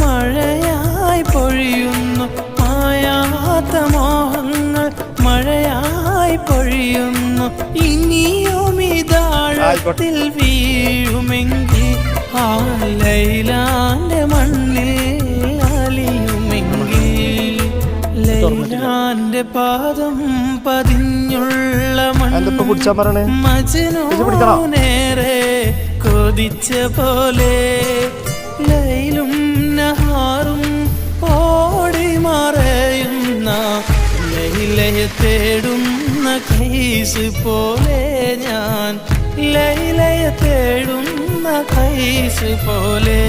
മഴയായി പൊഴിയുന്നു. മായാത്ത മോഹങ്ങൾ മഴയായി പൊഴിയുന്നു. ഇനിയും ഇതാഴത്തിൽ വീഴുമെങ്കിൽ ആ ലൈലാന്റെ മണ്ണിൽ അലിയുമെങ്കിൽ ലൈലാന്റെ പാദം പതിഞ്ഞുള്ള മണ്ണ് പിടിച്ചാ പറയണേ? കൊതിച്ച പോലെ ലൈലയെ തേടുന്ന കൈസ് പോലെ ഞാൻ. ലൈലയെ തേടുന്ന കൈസ് പോലെ